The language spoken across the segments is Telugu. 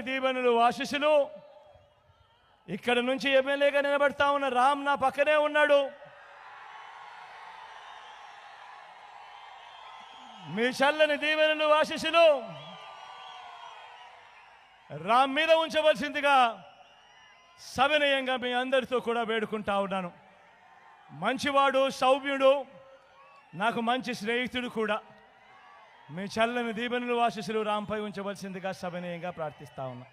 దీవెనలు ఆశీస్సులు. ఇక్కడ నుంచి ఎమ్మెల్యేగా నిలబడతా ఉన్న రామ్ నా పక్కనే ఉన్నాడు. మీ చల్లని దీవెనలు ఆశీస్సులు. రామ్ మీద ఉంచవలసిందిగా సవినయంగా మీ అందరితో కూడా వేడుకుంటా ఉన్నాను. మంచివాడు సౌమ్యుడు నాకు మంచి స్నేహితుడు కూడా. మీ చల్లని దీవెనలు ఆశీస్సులు రాంపై ఉంచవలసిందిగా సవినయంగా ప్రార్థిస్తా ఉన్నా.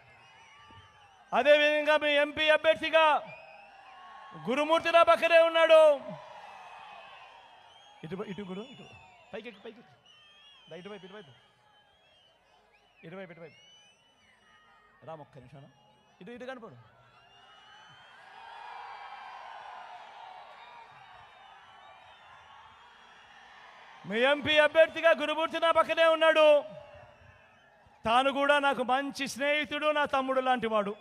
అదేవిధంగా మీ ఎంపీ అభ్యర్థిగా గురుమూర్తి నా పక్కనే ఉన్నాడు. ఇటు ఇటు గురు ఇటు పైకి పైకి ఇటువైపు ఇటువైపు ఇటువైపు ఇటువైపు రామ్ ఒక్క నిమిషం. ఇటు ఇటు కనపడు. మీ ఎంపీ అభ్యర్థిగా గురుమూర్తి నా పక్కనే ఉన్నాడు. తాను కూడా నాకు మంచి స్నేహితుడు నా తమ్ముడు లాంటి వాడు.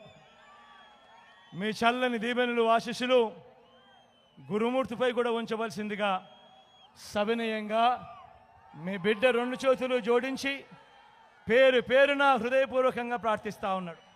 మీ చల్లని దీవెనులు ఆశీస్సులు గురుమూర్తిపై కూడా ఉంచవలసిందిగా సవినయంగా మీ బిడ్డ రెండు చేతులు జోడించి పేరు పేరున హృదయపూర్వకంగా ప్రార్థిస్తా ఉన్నాడు.